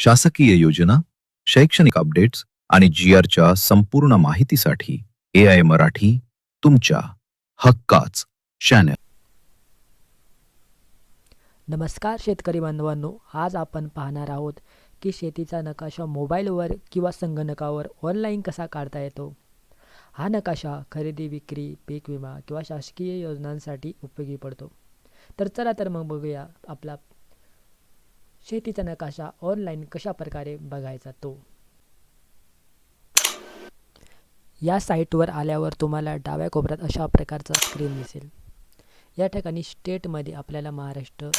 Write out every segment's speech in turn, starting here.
शासकीय योजना शैक्षणिक अपडेट्स आणि जी आरच्या संपूर्ण माहितीसाठी ए आय मराठी तुमच्या हक्काच चॅनल नमस्कार शेतकरी बांधवांनो आज आपण पाहणार आहोत की शेतीचा नकाशा मोबाईलवर किंवा संगणकावर ऑनलाईन कसा काढता येतो? हा नकाशा खरेदी विक्री पीक विमा किंवा शासकीय योजनांसाठी उपयोगी पडतो. तर चला तर मग बघूया आपला शेतीचा नकाशा ऑनलाईन कशा प्रकारे बघायचा तो? या साईटवर आल्यावर तुम्हाला डाव्या कोपऱ्यात अशा प्रकारचा स्क्रीन दिसेल. या ठिकाणी स्टेटमध्ये आपल्याला महाराष्ट्र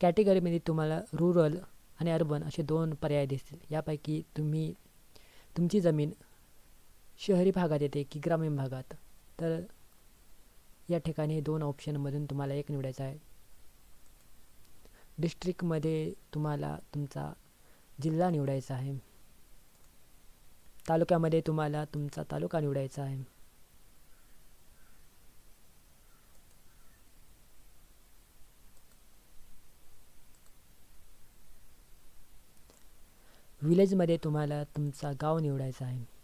कॅटेगरीमध्ये तुम्हाला रुरल आणि अर्बन असे दोन पर्याय दिसतील. यापैकी तुम्ही तुमची जमीन शहरी भागात येते की ग्रामीण भागात? तर या ठिकाणी दोन ऑप्शनमधून तुम्हाला एक निवडायचा आहे. डिस्ट्रिक्टमध्ये तुम्हाला तुमचा जिल्हा निवडायचा आहे. तालुक्यामध्ये तुम्हाला तुमचा तालुका निवडायचा आहे. विलेजमध्ये तुम्हाला तुमचा गाव निवडायचा आहे.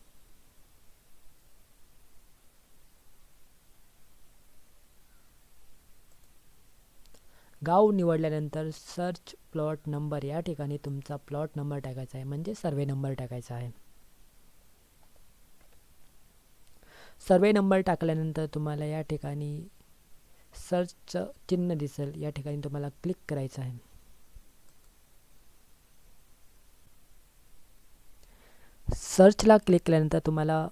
गाव निवडल्यानंतर सर्च प्लॉट नंबर या ठिकाणी तुमचा प्लॉट नंबर टाकायचा आहे. म्हणजे सर्वे नंबर टाकायचा आहे. सर्वे नंबर टाकल्यानंतर तुम्हाला या ठिकाणी सर्चचं चिन्ह दिसेल. या ठिकाणी तुम्हाला क्लिक करायचं आहे. सर्चला क्लिक केल्यानंतर तुम्हाला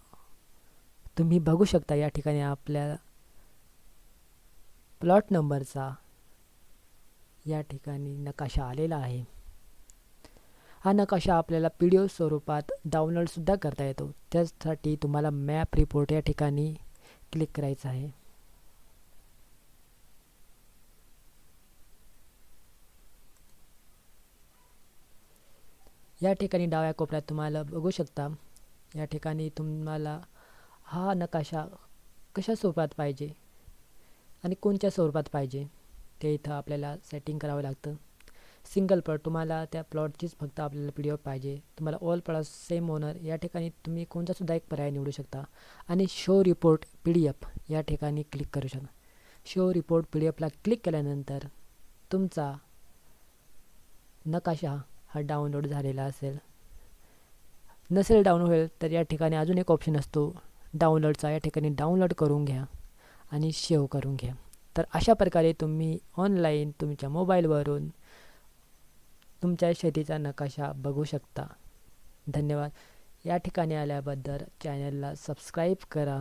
तुम्ही बघू शकता या ठिकाणी आपल्या प्लॉट नंबरचा या ठिकाणी नकाशा आलेला आहे. हा नकाशा आपल्याला पी डी एफ स्वरूपात डाउनलोडसुद्धा करता येतो. त्यासाठी तुम्हाला मॅप रिपोर्ट या ठिकाणी क्लिक करायचं आहे. या ठिकाणी डाव्या कोपऱ्यात तुम्हाला बघू शकता. या ठिकाणी तुम्हाला हा नकाशा कशा स्वरूपात पाहिजे आणि कोणत्या स्वरूपात पाहिजे? ते इथं आपल्याला सेटिंग करावं लागतं. सिंगल प्लॉट तुम्हाला त्या प्लॉटचीच फक्त आपल्याला पी डी एफ पाहिजे. तुम्हाला ऑल प्लॉट सेम ओनर या ठिकाणी तुम्ही कोणतासुद्धा एक पर्याय निवडू शकता. आणि show report P D F या ठिकाणी क्लिक करू शकता. शो रिपोर्ट पी डी एफला क्लिक केल्यानंतर तुमचा नकाशा हा डाउनलोड झालेला असेल. नसेल डाउनलोड होईल तर या ठिकाणी अजून एक ऑप्शन असतो. डाउनलोडचा या ठिकाणी डाउनलोड करून घ्या आणि सेव्ह करून घ्या. तर अशा प्रकारे तुम्ही ऑनलाईन तुमच्या मोबाईलवरून तुमच्या शेतीचा नकाशा बघू शकता. धन्यवाद. या ठिकाणी आल्याबद्दल चॅनलला सबस्क्राईब करा.